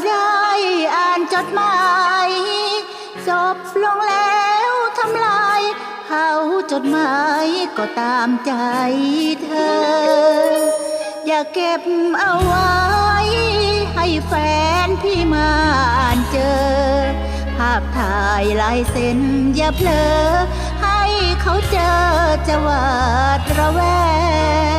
ากเธอได้อ่านจดหมายจบลงแล้วทำลายเผาจดหมายก็ตามใจเธอ อย่าเก็บเอาไว้ ให้แฟนพี่มาอ่านเจอ ภาพถ่ายลายเซ็นอย่าเพลอ ให้เขาเจอจะหวาดระแวง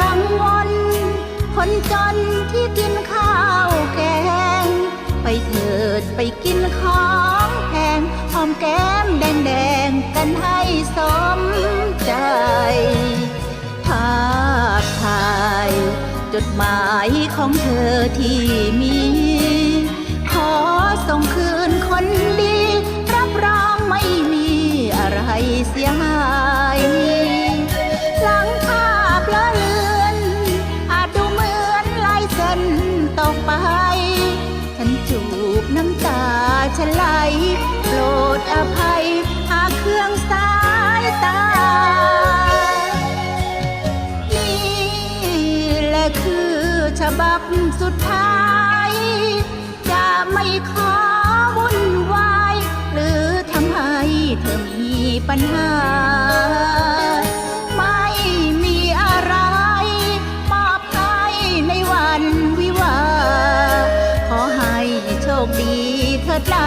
กังวล คนจนที่กินข้าวแกง ไปเถิดไปกินของแพงหอมแก้มแดงๆกันให้สมใจ ภาพถ่าย จดหมายของเธอที่มี ขอส่งคืนคนดี รับรองไม่มีอะไรเสียหาย ตกไป ฉันจูบน้ำตาฉันไหลโปรดอภัย หากเครื่องสายตา นี่แหละคือฉบับสุดท้าย จะไม่ขอวุ่นวาย หรือทำให้เธอมีปัญหา คดีเถิดลา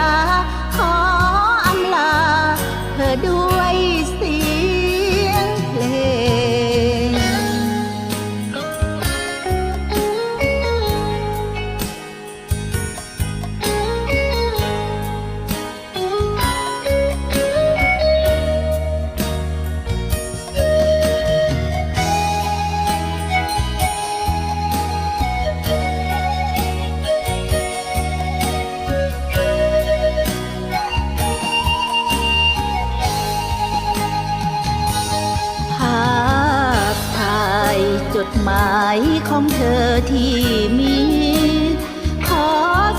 ของเธอที่มี ขอ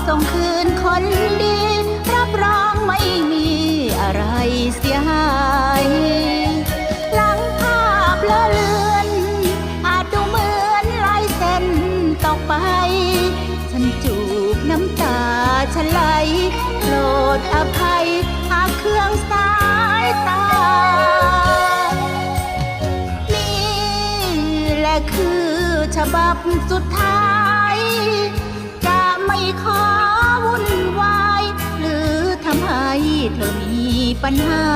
ส่งคืนคนดี รับรองไม่มีอะไรเสียหาย หลังภาพละเลือน อาจดูเหมือนลายเส้นตกไป ฉันจูบน้ำตาฉันไหลโปรดอภัยหากเครื่องสายตา บับสุดท้าย จะไม่ขอวุ่นวาย หรือทำให้เธอมีปัญหา